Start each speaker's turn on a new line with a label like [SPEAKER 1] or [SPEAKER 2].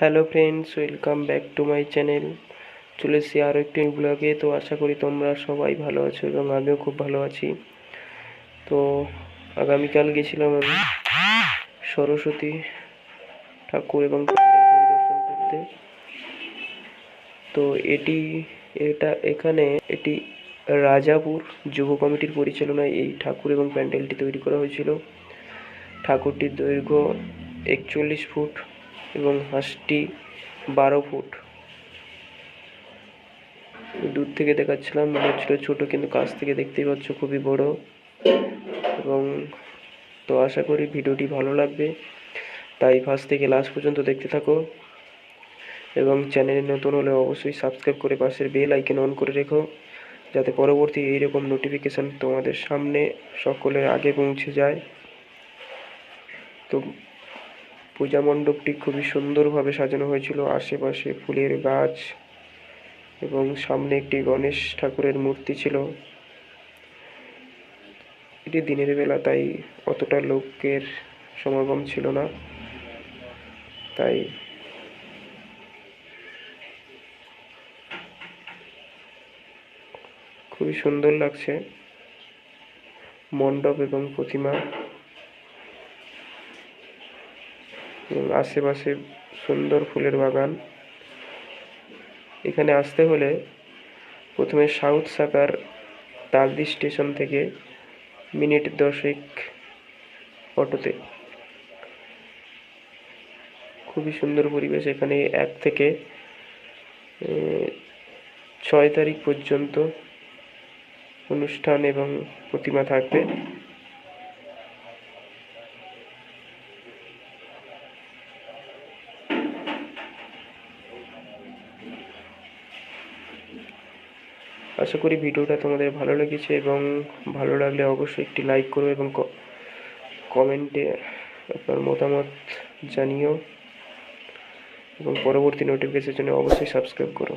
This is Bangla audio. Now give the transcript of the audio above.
[SPEAKER 1] Hello friends, welcome back to my channel. চলে এসেছি আরও একটি ব্লগে। তো আশা করি তোমরা সবাই ভালো আছো এবং আমিও খুব ভালো আছি। তো আগামীকাল গেছিলাম আমি সরস্বতী ঠাকুর এবং পরিদর্শন করতে। তো এটি, এটা এখানে এটি রাজাপুর যুব কমিটির পরিচালনায় এই ঠাকুর এবং প্যান্ডেলটি তৈরি করা হয়েছিল। ঠাকুরটির দৈর্ঘ্য একচল্লিশ ফুট। এবং হাঁসটি বারো ফুট। দূর থেকে দেখাচ্ছিলাম, মনে হচ্ছিল ছোট, কিন্তু কাছ থেকে দেখতেই পাচ্ছ খুবই বড়। এবং তো আশা করি ভিডিওটি ভালো লাগবে। তাই ফার্স্ট থেকে লাস্ট পর্যন্ত দেখতে থাকো। এবং চ্যানেলে নতুন হলে অবশ্যই সাবস্ক্রাইব করে পাশের বেল আইকন অন করে রেখো, যাতে পরবর্তী এইরকম নোটিফিকেশান তোমাদের সামনে সকলের আগে পৌঁছে যায়। তো পূজা মণ্ডপটি খুবই সুন্দরভাবে সাজানো হয়েছিল। আশেপাশে ফুলের গাছ এবং সামনে একটি গণেশ ঠাকুরের মূর্তি ছিল। এটি দিনের বেলা, তাই অতটা লোকের সমাগম ছিল না। তাই খুবই সুন্দর লাগছে। মণ্ডপ এবং প্রতিমা এবং আশেপাশে সুন্দর ফুলের বাগান। এখানে আসতে হলে প্রথমে সাউথ সাকার তালদি স্টেশন থেকে মিনিট দশেক অটোতে। খুবই সুন্দর পরিবেশ এখানে এক থেকে ছয় তারিখ পর্যন্ত অনুষ্ঠান এবং প্রতিমা থাকবে। আশা করি ভিডিওটা তোমাদের ভালো লেগেছে এবং ভালো লাগলে অবশ্যই একটি লাইক করো এবং কমেন্টে আপনার মতামত জানিও এবং পরবর্তী নোটিফিকেশনের জন্য অবশ্যই সাবস্ক্রাইব করো।